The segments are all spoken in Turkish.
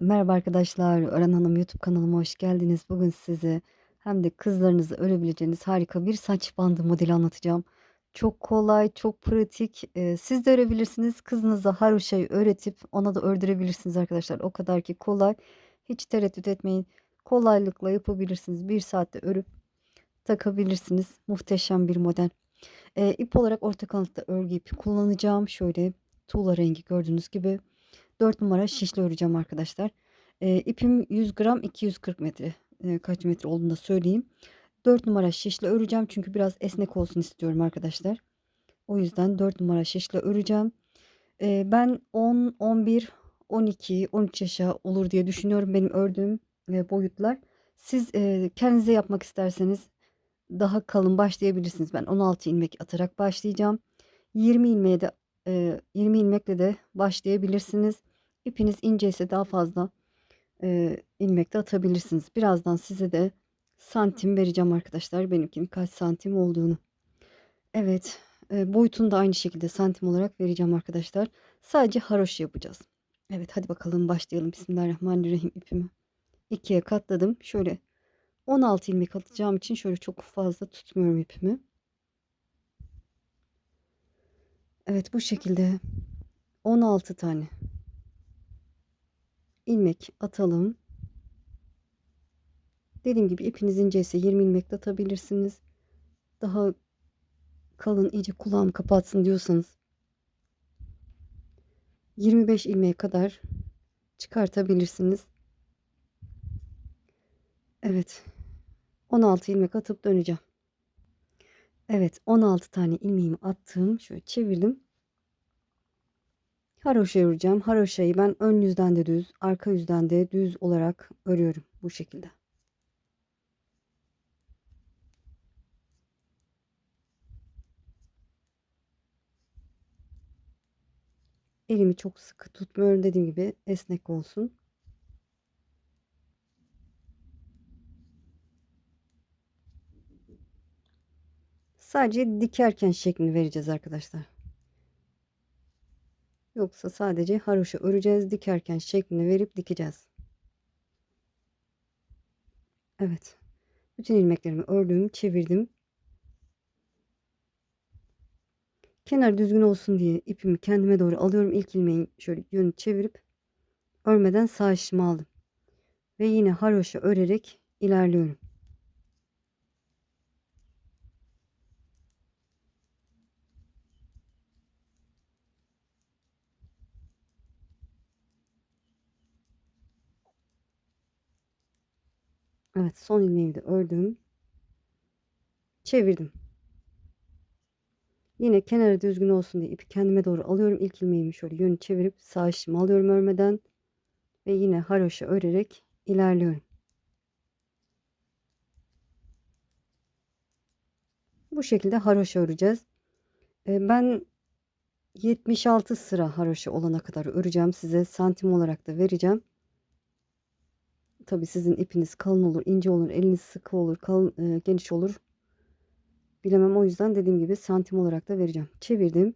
Merhaba arkadaşlar, Ören Hanım YouTube kanalıma hoş geldiniz. Bugün size hem de kızlarınızı örebileceğiniz harika bir saç bandı modeli anlatacağım. Çok kolay, çok pratik. Ee, siz de örebilirsiniz. Kızınıza haroşayı öğretip ona da ördürebilirsiniz arkadaşlar. O kadar ki kolay. Hiç tereddüt etmeyin. Kolaylıkla yapabilirsiniz. Bir saatte örüp takabilirsiniz. Muhteşem bir model. Ee, ip olarak orta kalınlıkta örgü ipi kullanacağım. Şöyle tuğla rengi gördüğünüz gibi. 4 numara şişle öreceğim arkadaşlar. E, ipim 100 gram 240 metre. E, kaç metre olduğunu da söyleyeyim. 4 numara şişle öreceğim. Çünkü biraz esnek olsun istiyorum arkadaşlar. O yüzden 4 numara şişle öreceğim. E, ben 10, 11, 12, 13 yaşa olur diye düşünüyorum benim ördüğüm e, boyutlar. Siz e, kendinize yapmak isterseniz daha kalın başlayabilirsiniz. Ben 16 ilmek atarak başlayacağım. 20 ilmeğe de e, 20 ilmekle de başlayabilirsiniz. İpiniz ince ise daha fazla e, ilmek de atabilirsiniz. Birazdan size de santim vereceğim arkadaşlar. Benimkinin kaç santim olduğunu. Evet. E, boyutunu da aynı şekilde santim olarak vereceğim arkadaşlar. Sadece haroş yapacağız. Evet hadi bakalım başlayalım. Bismillahirrahmanirrahim ipimi ikiye katladım. Şöyle 16 ilmek atacağım için şöyle çok fazla tutmuyorum ipimi. Evet bu şekilde 16 tane ilmek atalım. Dediğim gibi ipiniz ince ise 20 ilmek de atabilirsiniz. Daha kalın iyice kulağım kapatsın diyorsanız 25 ilmeğe kadar çıkartabilirsiniz. Evet. 16 ilmek atıp döneceğim. Evet 16 tane ilmeğimi attım. Şöyle çevirdim. Haroşa öreceğim. Haroşayı ben ön yüzden de düz, arka yüzden de düz olarak örüyorum bu şekilde. Elimi çok sıkı tutmuyorum dediğim gibi esnek olsun. Sadece dikerken şeklini vereceğiz arkadaşlar. Yoksa sadece haroşa öreceğiz. Dikerken şeklini verip dikeceğiz. Evet. Bütün ilmeklerimi ördüm, çevirdim. Kenar düzgün olsun diye ipimi kendime doğru alıyorum. İlk ilmeğin şöyle yönü çevirip örmeden sağ işimi aldım. Ve yine haroşa örerek ilerliyorum. Evet son ilmeğimi de ördüm. Çevirdim. Yine kenarı düzgün olsun diye ipi kendime doğru alıyorum. İlk ilmeğimi şöyle yönü çevirip sağ işimi alıyorum örmeden. Ve yine haroşa örerek ilerliyorum. Bu şekilde haroşa öreceğiz. Ee, ben 76 sıra haroşa olana kadar öreceğim. Size santim olarak da vereceğim. Tabii sizin ipiniz kalın olur, ince olur, eliniz sıkı olur, kalın, e, geniş olur. Bilemem o yüzden dediğim gibi santim olarak da vereceğim. Çevirdim.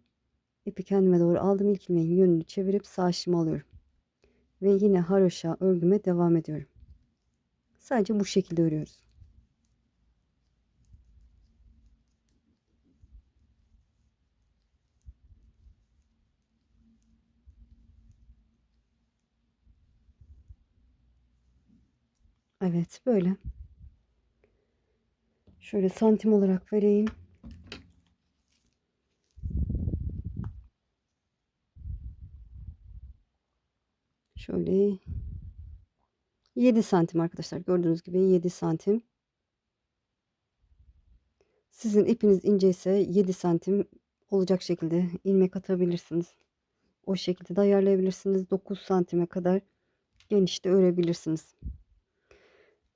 İpi kendime doğru aldım. İlk ilmeğin yönünü çevirip sağ şişimi alıyorum. Ve yine haroşa örgüme devam ediyorum. Sadece bu şekilde örüyoruz. Evet böyle. Şöyle santim olarak vereyim. Şöyle 7 santim arkadaşlar. Gördüğünüz gibi 7 santim. Sizin ipiniz ince ise 7 santim olacak şekilde ilmek atabilirsiniz. O şekilde de ayarlayabilirsiniz. 9 santime kadar genişte örebilirsiniz.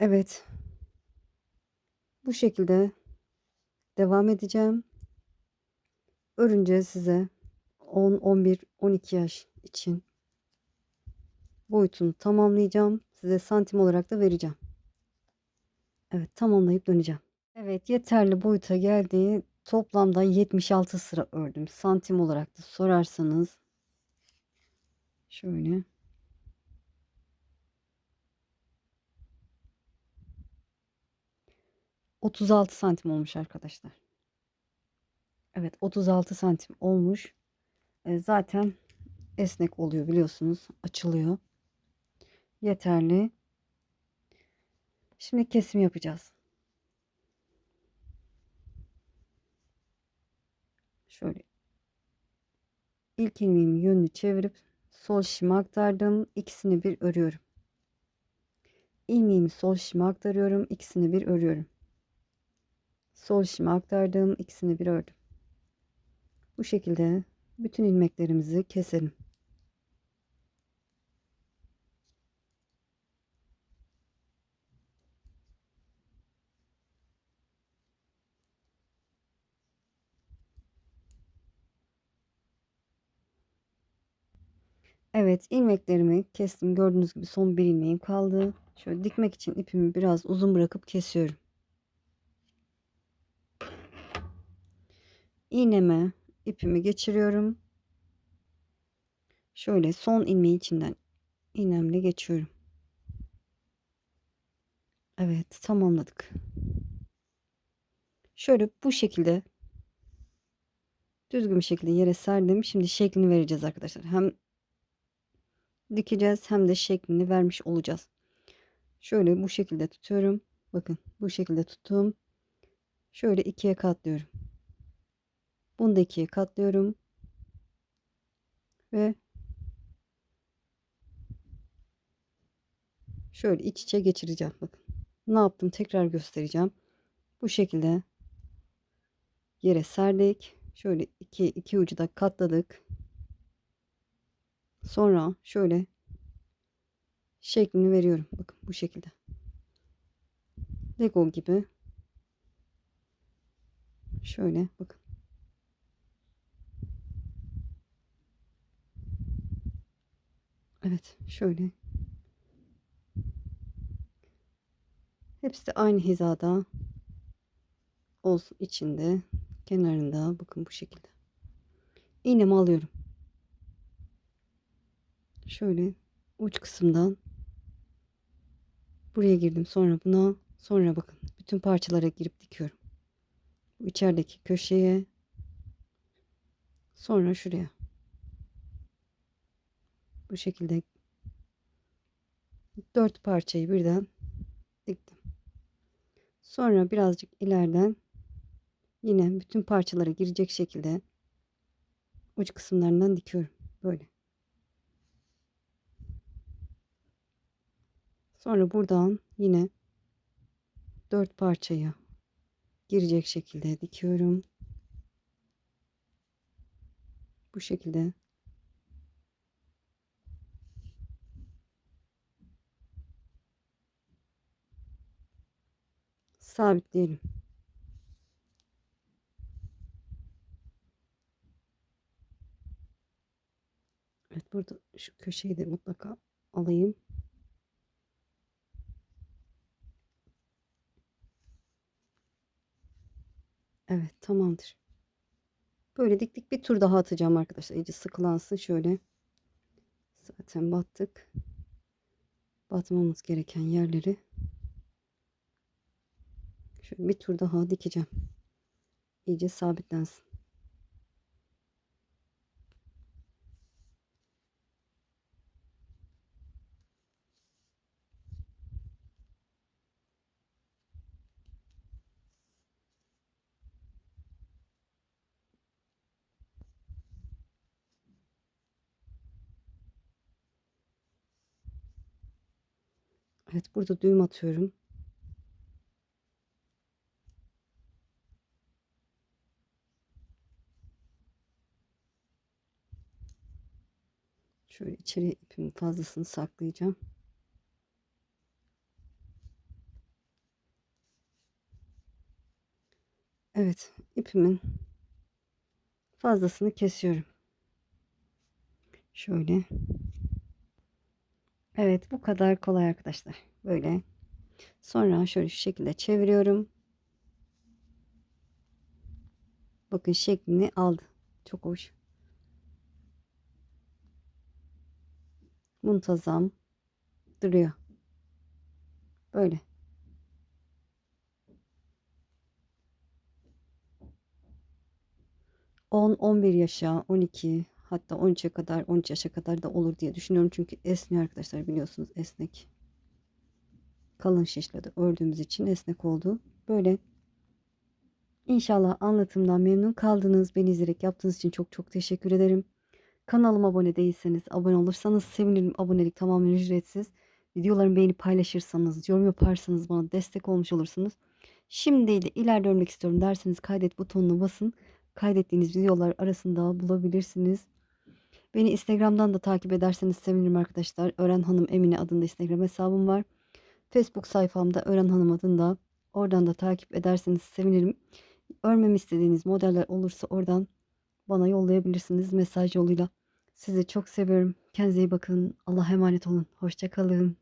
Evet. Bu şekilde devam edeceğim. Örünce size 10, 11, 12 yaş için boyutunu tamamlayacağım. Size santim olarak da vereceğim. Evet tamamlayıp döneceğim. Evet yeterli boyuta geldi. Toplamda 76 sıra ördüm. Santim olarak da sorarsanız şöyle 36 santim olmuş arkadaşlar. Evet 36 santim olmuş. E, zaten esnek oluyor biliyorsunuz. Açılıyor. Yeterli. Şimdi kesim yapacağız. Şöyle ilk ilmeğimi yönünü çevirip sol şişime aktardım. İkisini bir örüyorum. İlmeğimi sol şişime aktarıyorum. İkisini bir örüyorum. Sol şişime aktardım. ikisini bir ördüm. Bu şekilde bütün ilmeklerimizi keselim. Evet ilmeklerimi kestim. Gördüğünüz gibi son bir ilmeğim kaldı. Şöyle dikmek için ipimi biraz uzun bırakıp kesiyorum. İğneme ipimi geçiriyorum. Şöyle son ilmeği içinden iğnemle geçiyorum. Evet tamamladık. Şöyle bu şekilde düzgün bir şekilde yere serdim. Şimdi şeklini vereceğiz arkadaşlar. Hem dikeceğiz hem de şeklini vermiş olacağız. Şöyle bu şekilde tutuyorum. Bakın bu şekilde tuttum. Şöyle ikiye katlıyorum. Bunu da ikiye katlıyorum. Ve şöyle iç içe geçireceğim. Bakın ne yaptım tekrar göstereceğim. Bu şekilde yere serdik. Şöyle iki, iki ucu da katladık. Sonra şöyle şeklini veriyorum. Bakın bu şekilde. Lego gibi. Şöyle bakın. Evet şöyle. Hepsi de aynı hizada olsun içinde kenarında bakın bu şekilde. İğnemi alıyorum. Şöyle uç kısımdan buraya girdim. Sonra buna sonra bakın bütün parçalara girip dikiyorum. Bu içerideki köşeye sonra şuraya. Bu şekilde dört parçayı birden diktim. Sonra birazcık ileriden yine bütün parçalara girecek şekilde uç kısımlarından dikiyorum. Böyle. Sonra buradan yine dört parçayı girecek şekilde dikiyorum. Bu şekilde sabitleyelim. Evet burada şu köşeyi de mutlaka alayım. Evet tamamdır. Böyle diktik bir tur daha atacağım arkadaşlar. İyice sıkılansın şöyle. Zaten battık. Batmamız gereken yerleri. Şöyle bir tur daha dikeceğim. İyice sabitlensin. Evet burada düğüm atıyorum. Şöyle içeri ipimin fazlasını saklayacağım. Evet ipimin fazlasını kesiyorum. Şöyle. Evet bu kadar kolay arkadaşlar. Böyle. Sonra şöyle şu şekilde çeviriyorum. Bakın şeklini aldı. Çok hoş. muntazam duruyor. Böyle. On, on bir yaşa, on iki hatta on 13'e kadar, 13 yaşa kadar da olur diye düşünüyorum. Çünkü esniyor arkadaşlar biliyorsunuz esnek. Kalın şişle de ördüğümüz için esnek oldu. Böyle İnşallah anlatımdan memnun kaldınız. Beni izleyerek yaptığınız için çok çok teşekkür ederim. Kanalıma abone değilseniz abone olursanız sevinirim. Abonelik tamamen ücretsiz. Videolarımı beğenip paylaşırsanız, yorum yaparsanız bana destek olmuş olursunuz. Şimdi de ileride örmek istiyorum derseniz kaydet butonuna basın. Kaydettiğiniz videolar arasında bulabilirsiniz. Beni Instagram'dan da takip ederseniz sevinirim arkadaşlar. Ören Hanım Emine adında Instagram hesabım var. Facebook sayfamda Ören Hanım adında. Oradan da takip ederseniz sevinirim. Örmemi istediğiniz modeller olursa oradan bana yollayabilirsiniz mesaj yoluyla. Sizi çok seviyorum. Kendinize iyi bakın. Allah'a emanet olun. Hoşça kalın.